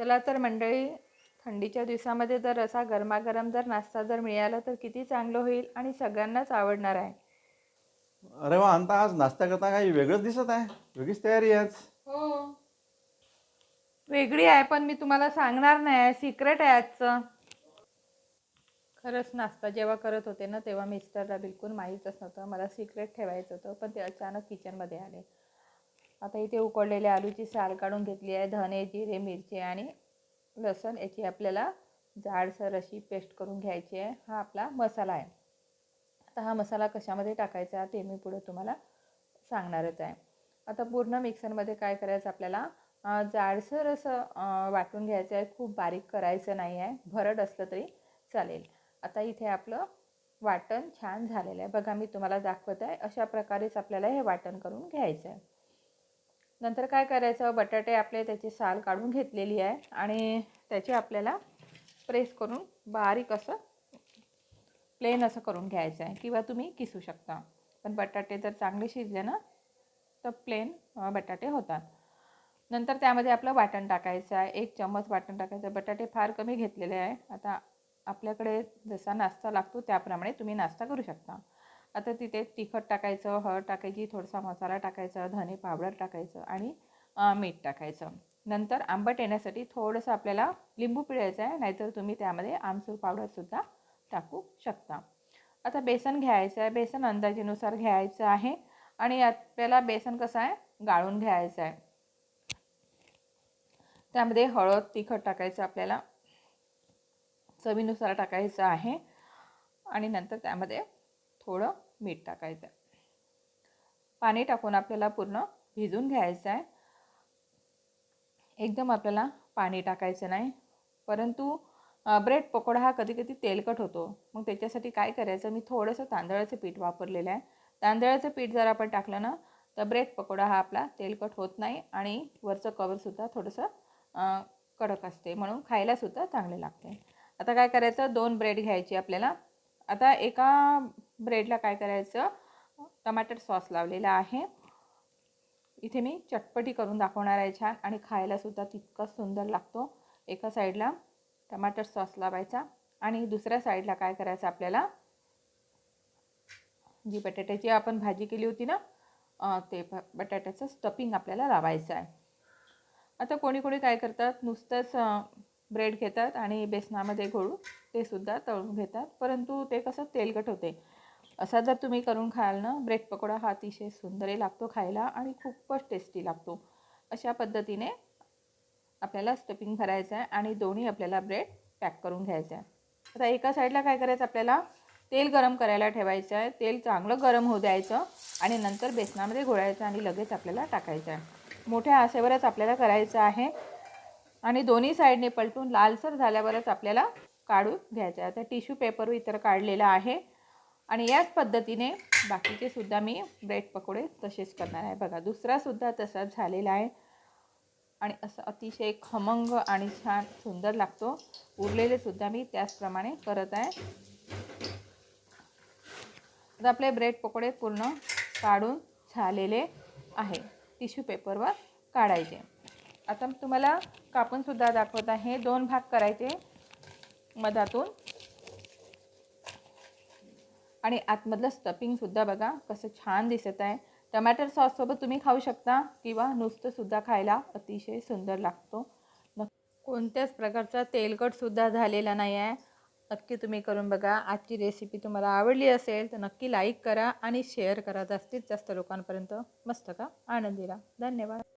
चला तर मंडळी थंडीच्या दिवसामध्ये जर असा गरमागरम जर नाश्ता जर मिळाला तर किती चांगलं होईल आणि सगळ्यांनाच आवडणार आहे. अरे वा अंता आज नाश्ता करता काही वेगळंच दिसत आहे? वेगळीच तयारी आहे आज? हो. वेगळी आहे पण मी तुम्हाला सांगणार नाही सिक्रेट आहे आजचं. खरंच नाश्ता जेव्हा करत होते ना तेव्हा मिस्टरला बिलकुल माहीतच नव्हतं. मला सिक्रेट ठेवायचं होतं पण ते अचानक किचनमध्ये आले. आता इथे उकडलेल्या आलूची साल काढून घेतली आहे. धने जिरे मिरची आणि लसण याची आपल्याला जाडसर अशी पेस्ट करून घ्यायची आहे. हा आपला मसाला आहे. आता हा मसाला कशामध्ये टाकायचा ते मी पुढे तुम्हाला सांगणारच आहे. आता पूर्ण मिक्सरमध्ये काय करायचं आपल्याला? जाडसर असं वाटून घ्यायचं आहे. खूप बारीक करायचं नाही आहे. भरड असलं तरी चालेल. आता इथे आपलं वाटण छान झालेलं आहे. बघा मी तुम्हाला दाखवत आहे. अशा प्रकारेच आपल्याला हे वाटण करून घ्यायचं आहे. नंतर काय करायचं? बटाटे आपले त्याची साल काढून घेतलेली आहे आणि त्याचे आपल्याला प्रेस करून बारीक असं प्लेन असं करून घ्यायचं आहे किंवा तुम्ही किसू शकता. पण बटाटे जर चांगले शिजले ना तर प्लेन बटाटे होतात. नंतर त्यामध्ये आपलं वाटण टाकायचं आहे. एक चम्मच वाटण टाकायचं बटाटे फार कमी घेतलेले आहे. आता आपल्याकडे जसा नाश्ता लागतो त्याप्रमाणे तुम्ही नाश्ता करू शकता. आता तिथे तिखट टाकायचं हळद टाकायची थोडासा मसाला टाकायचा धने पावडर टाकायचं आणि मीठ टाकायचं. नंतर आंबट येण्यासाठी थोडंसं आपल्याला लिंबू पिळायचं आहे नाहीतर तुम्ही त्यामध्ये आमसूर पावडरसुद्धा टाकू शकता. आता बेसन घ्यायचं आहे बेसन अंदाजेनुसार घ्यायचं आहे आणि आपल्याला बेसन कसं आहे गाळून घ्यायचं आहे. त्यामध्ये हळद तिखट टाकायचं आपल्याला चवीनुसार टाकायचं आहे आणि नंतर त्यामध्ये थोडं मीठ टाकायचं आहे. पाणी टाकून आपल्याला पूर्ण भिजून घ्यायचं आहे. एकदम आपल्याला पाणी टाकायचं नाही. परंतु ब्रेड पकोडा हा कधी कधी तेलकट होतो. मग त्याच्यासाठी काय करायचं? मी थोडंसं तांदळाचं पीठ वापरलेलं आहे. तांदळाचं पीठ जर आपण टाकलं ना तर ब्रेड पकोडा हा आपला तेलकट होत नाही आणि वरचं कवरसुद्धा थोडंसं कडक असते. म्हणून खायलासुद्धा चांगले लागते आता काय करायचं? दोन ब्रेड घ्यायची आपल्याला. आता एका ब्रेडला काय करायचं? टमाटर सॉस लावलेला आहे. इथे मी चटपटी करून दाखवणार आहे छान आणि खायलासुद्धा तितकाच सुंदर लागतो. एका साईडला टमाटर सॉस लावायचा आणि दुसऱ्या साईडला काय करायचं आपल्याला? जी बटाट्याची आपण भाजी केली होती ना ते बटाट्याचं स्टपिंग आपल्याला लावायचं आहे. आता कोणी कोणी काय करतात? नुसतंच ब्रेड घेतात आणि बेसनामध्ये घोळून ते सुद्धा तळून घेतात. परंतु ते कसं तेलकट होते. असा जर तुम्ही करून खाल ना ब्रेड पकोडा हा अतिशय सुंदरही लागतो खायला आणि खूपच टेस्टी लागतो. अशा पद्धतीने आपल्याला स्टफिंग भरायचं आहे आणि दोन्ही आपल्याला ब्रेड पॅक करून घ्यायचं आहे. आता एका साईडला काय करायचं आपल्याला? तेल गरम करायला ठेवायचं आहे. तेल चांगलं गरम होऊ द्यायचं आणि नंतर बेसनामध्ये घोळायचं आणि लगेच आपल्याला टाकायचं आहे. मोठ्या आसेवरच आपल्याला करायचं आहे. आणि दोन्ही साईडने पलटून लालसर झाल्यावरच आपल्याला काढून घ्यायचं आहे. आता टिश्यू पेपर इतर काढलेला आहे. आणि याच पद्धतीने बाकीचे सुद्धा मी ब्रेड पकोडे तसेच करणार आहे. बघा दुसरासुद्धा तसाच झालेला आहे. आणि असं अतिशय खमंग आणि छान सुंदर लागतो. उरलेले सुद्धा मी त्याचप्रमाणे करत आहे. आता आपले ब्रेड पकोडे पूर्ण काढून झालेले आहे. टिश्यू पेपरवर काढायचे. आता तुम्हाला कापूनसुद्धा दाखवत आहे. दोन भाग करायचे मधातून. आणि आतमधलं स्टफिंगसुद्धा बघा कसं छान दिसत आहे. टमॅटर सॉससोबत तुम्ही खाऊ शकता किंवा नुसतंसुद्धा खायला अतिशय सुंदर लागतो. न कोणत्याच प्रकारचा तेलकटसुद्धा झालेला नाही आहे. नक्की तुम्ही करून बघा. आजची रेसिपी तुम्हाला आवडली असेल तर नक्की लाईक करा आणि शेअर करा. जास्तीत जास्त लोकांपर्यंत मस्त का? आनंदीला. धन्यवाद.